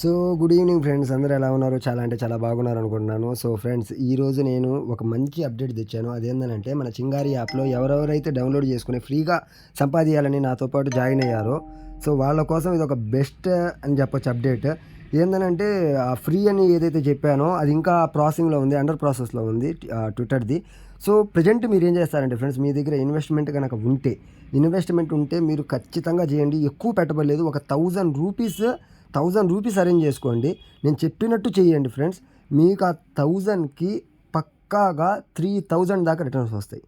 So good evening friends. అందరూ ఎలా ఉన్నారు? చాలా అంటే చాలా బాగున్నారు అనుకుంటున్నాను. సో ఫ్రెండ్స్ ఈరోజు నేను ఒక మంచి అప్డేట్ తెచ్చాను. అదేంటంటే మన చింగారి యాప్లో ఎవరెవరైతే డౌన్లోడ్ చేసుకుని ఫ్రీగా సంపాదించాలని నాతో పాటు జాయిన్ అయ్యారో సో వాళ్ళ కోసం ఇది ఒక బెస్ట్ అని చెప్పొచ్చు అప్డేట్. ఏంటంటే ఆ ఫ్రీ అని ఏదైతే చెప్పానో అది ఇంకా ప్రాసెసింగ్లో ఉంది అండర్ ప్రాసెస్లో ఉంది ట్విట్టర్ది. సో ప్రజెంట్ మీరు ఏం చేస్తారంటే ఫ్రెండ్స్ మీ దగ్గర ఇన్వెస్ట్మెంట్ కనుక ఉంటే ఇన్వెస్ట్మెంట్ ఉంటే మీరు ఖచ్చితంగా చేయండి. ఎక్కువ పెట్టబడలేదు ఒక thousand rupees thousand rupees arrange చేసుకోండి. నేను చెప్పినట్టు చేయండి ఫ్రెండ్స్. మీకు ఆ థౌజండ్కి పక్కాగా త్రీ థౌజండ్ దాకా రిటర్న్స్ వస్తాయి.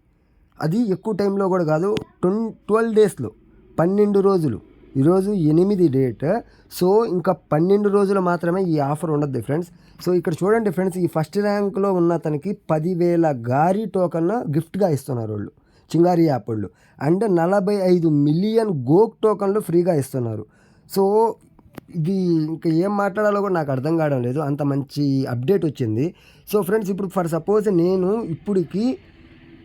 అది ఎక్కువ టైంలో కూడా కాదు ట్వం ట్వెల్వ్ డేస్లో పన్నెండు రోజులు. ఈరోజు ఎనిమిది డేట్. సో ఇంకా పన్నెండు రోజులు మాత్రమే ఈ ఆఫర్ ఉండద్దు ఫ్రెండ్స్. సో ఇక్కడ చూడండి ఫ్రెండ్స్ ఈ ఫస్ట్ ర్యాంక్లో ఉన్న తనకి పదివేల గారి టోకన్ గిఫ్ట్గా ఇస్తున్నారు వాళ్ళు. చింగారి యాప్ వాళ్ళు. అండ్ నలభై ఐదు మిలియన్ గోక్ టోకన్లు ఫ్రీగా ఇస్తున్నారు. సో ఇది ఇంకా ఏం మాట్లాడాలో కూడా నాకు అర్థం కావడం లేదు. అంత మంచి అప్డేట్ వచ్చింది. సో ఫ్రెండ్స్ ఇప్పుడు ఫర్ సపోజ్ నేను ఇప్పటికి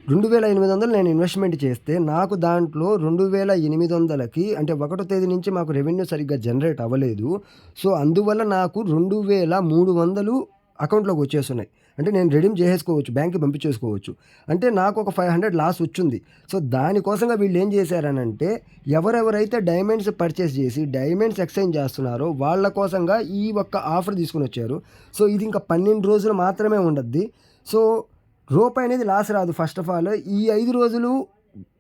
రెండు వేల ఎనిమిది వందలు నేను ఇన్వెస్ట్మెంట్ చేస్తే నాకు దాంట్లో రెండు వేల ఎనిమిది వందలకి అంటే ఒకటో తేదీ నుంచి మాకు రెవెన్యూ సరిగ్గా జనరేట్ అవ్వలేదు. సో అందువల్ల నాకు రెండు వేల మూడు వందలు అకౌంట్లోకి వచ్చేస్తున్నాయి. అంటే నేను రెడీమ్ చేసేసుకోవచ్చు బ్యాంక్కి పంపించేసుకోవచ్చు. అంటే నాకు ఒక ఫైవ్ హండ్రెడ్ లాస్ వచ్చింది. సో దానికోసంగా వీళ్ళు ఏం చేశారనంటే ఎవరెవరైతే డైమండ్స్ పర్చేస్ చేసి డైమండ్స్ ఎక్స్చేంజ్ చేస్తున్నారో వాళ్ళ కోసంగా ఈ ఒక్క ఆఫర్ తీసుకుని వచ్చారు. సో ఇది ఇంకా పన్నెండు రోజులు మాత్రమే ఉండద్ది. సో రూపాయి అనేది లాస్ రాదు. ఫస్ట్ ఆఫ్ ఆల్ ఈ ఐదు రోజులు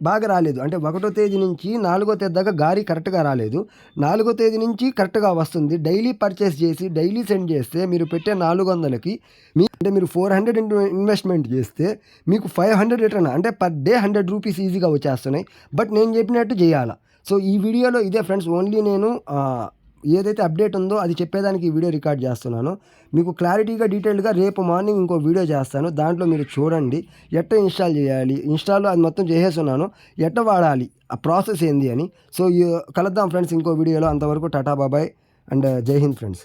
బాగా రాలేదు. అంటే ఒకటో తేదీ నుంచి నాలుగో తేదీ దాకా గారి కరెక్ట్గా రాలేదు. నాలుగో తేదీ నుంచి కరెక్ట్గా వస్తుంది. డైలీ పర్చేస్ చేసి డైలీ సెండ్ చేస్తే మీరు పెట్టే నాలుగు వందలకి మీ అంటే మీరు ఫోర్ హండ్రెడ్ ఇన్వెస్ట్మెంట్ చేస్తే మీకు ఫైవ్ హండ్రెడ్ రిటర్న్. అంటే పర్ డే హండ్రెడ్ రూపీస్ ఈజీగా వచ్చేస్తున్నాయి. బట్ నేను చెప్పినట్టు చేయాలా. సో ఈ వీడియోలో ఇదే ఫ్రెండ్స్ ఓన్లీ నేను ఏదైతే అప్డేట్ ఉందో అది చెప్పేదానికి ఈ వీడియో రికార్డ్ చేస్తున్నాను. మీకు క్లారిటీగా డీటెయిల్గా రేపు మార్నింగ్ ఇంకో వీడియో చేస్తాను. దాంట్లో మీరు చూడండి. ఎట్ట ఇన్స్టాల్ చేయాలి? ఇన్స్టాల్లో అది మొత్తం చేసేస్తున్నాను. ఎట్ట వాడాలి? ఆ ప్రాసెస్ ఏంది అని. సో కలుద్దాం ఫ్రెండ్స్ ఇంకో వీడియోలో. అంతవరకు టాటా బాబాయ్ అండ్ జై హింద్ ఫ్రెండ్స్.